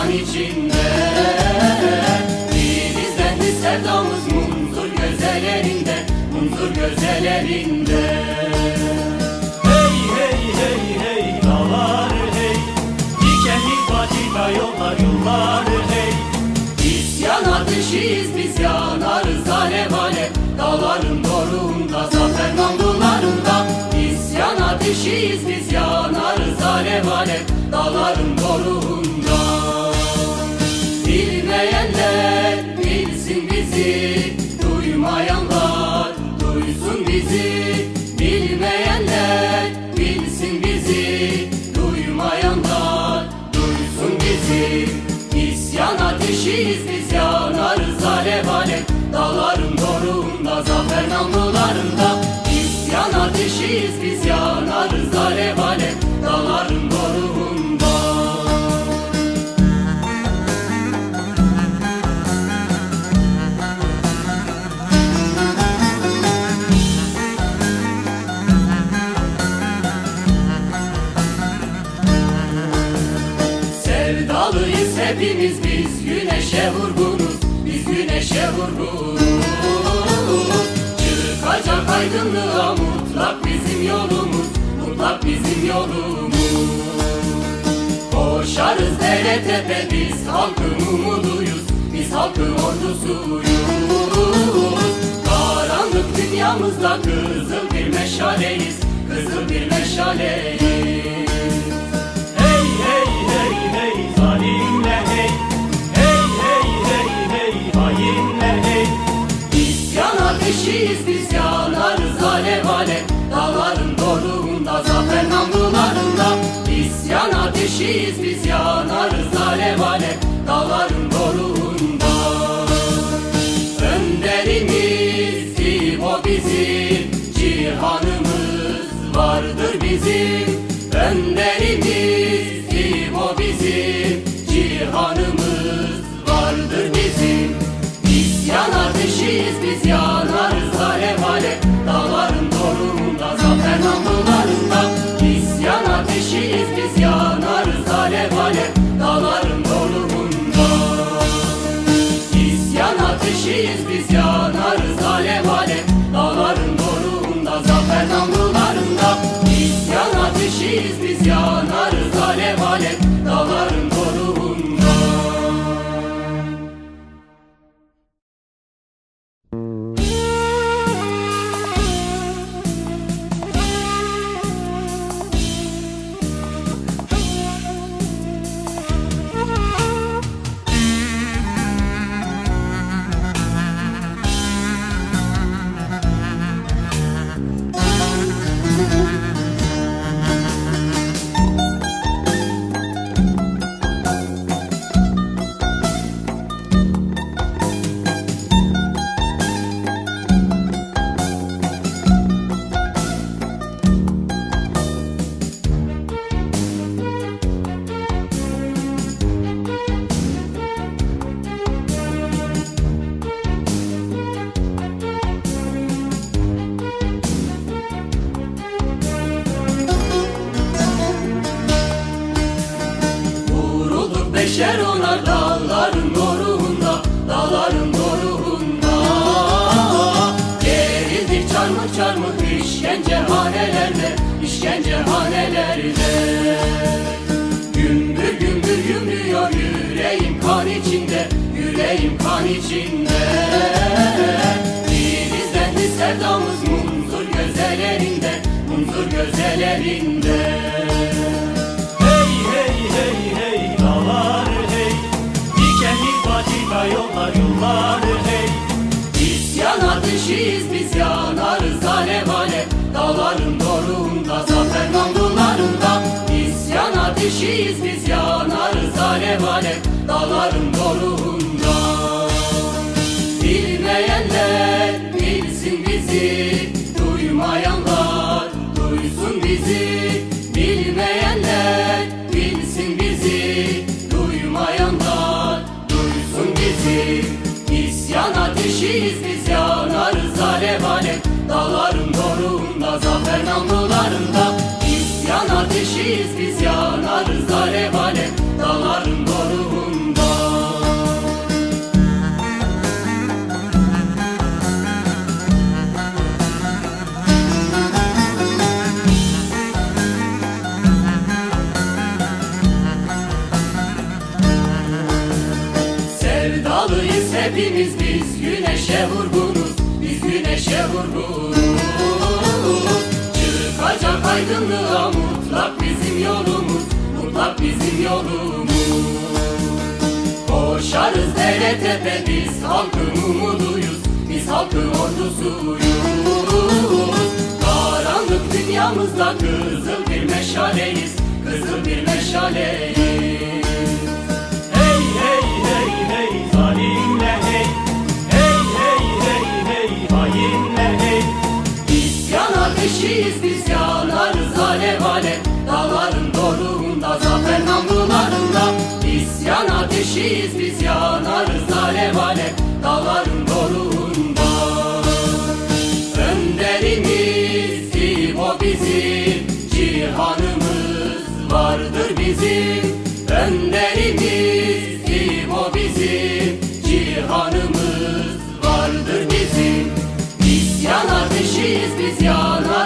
kan içinde. Filizlendi sevdamız munzur gözelerinde Munzur gözelerinde. Hey hey hey hey dağlar hey. Dikenli patika yollar yollar hey. İsyan ateşiyiz biz yanarız alev alev Dağların doruğunda zafer namlularında. İsyan ateşiyiz biz yanarız alev alev Dağların doruğunda Dağların doruğunda zafer namlularında. İsyan ateşiyiz biz yanarız alev alev Dağların Güneşe vurgunuz Çıkacak aydınlığa mutlak bizim yolumuz Mutlak bizim yolumuz. Koşarız dere tepe biz halkın umuduyuz Biz halkın ordusuyuz. Karanlık dünyamızda kızıl bir meşaleyiz Kızıl bir meşaleyiz ateşiyiz biz yanarız alev alev Dağların doruğunda zafer namlularında. İsyan ateşiyiz biz yanarız alev alev Dağların doruğunda. Önderimiz İbo bizim Cihanımız vardır bizim. Önderimiz İbo bizim Cihanımız vardır bizim. İsyan ateşiyiz biz yanarız ateşiyiz biz yanarız alev alev Dağların doruğunda zafer namlularında. İsyan ateşiyiz biz Gerildik çarmıh çarmıh işkencehanelerde işkencehanelerde Gümbür gümbür gümrüyor yüreğim kan içinde Yüreğim kan içinde. Filizlendi sevdamız munzur gözelerinde Munzur gözelerinde Ateşiyiz biz yanarız alev alev Dağların doruğunda zafer namlularında. İsyan ateşiyiz biz yanarız alev alev Dağların doruğunda damarında İsyan ateşiyiz biz yanarız alevale Dağların doruğunda. Sevdalıyız hepimiz biz güneşe vurgunuz Biz güneşe vurgunuz aydınlığa mutlak bizim yolumuz Mutlak bizim yolumuz. Koşarız dere tepe biz halkın umuduyuz Biz halkın ordusuyuz. Karanlık dünyamızda kızıl bir meşaleyiz Kızıl bir meşaleyiz. Hey hey hey hey zalimle hey. Hey hey hey hey hainle hey. İsyan ateşiyiz biz yanarız zafer namlularında İsyan ateşiyiz biz yanarız alev alev Dağların doruğunda Önderimiz İbo bizim Cihanımız vardır bizim. Önderimiz İbo bizim Cihanımız vardır bizim. İsyan ateşiyiz biz yanarız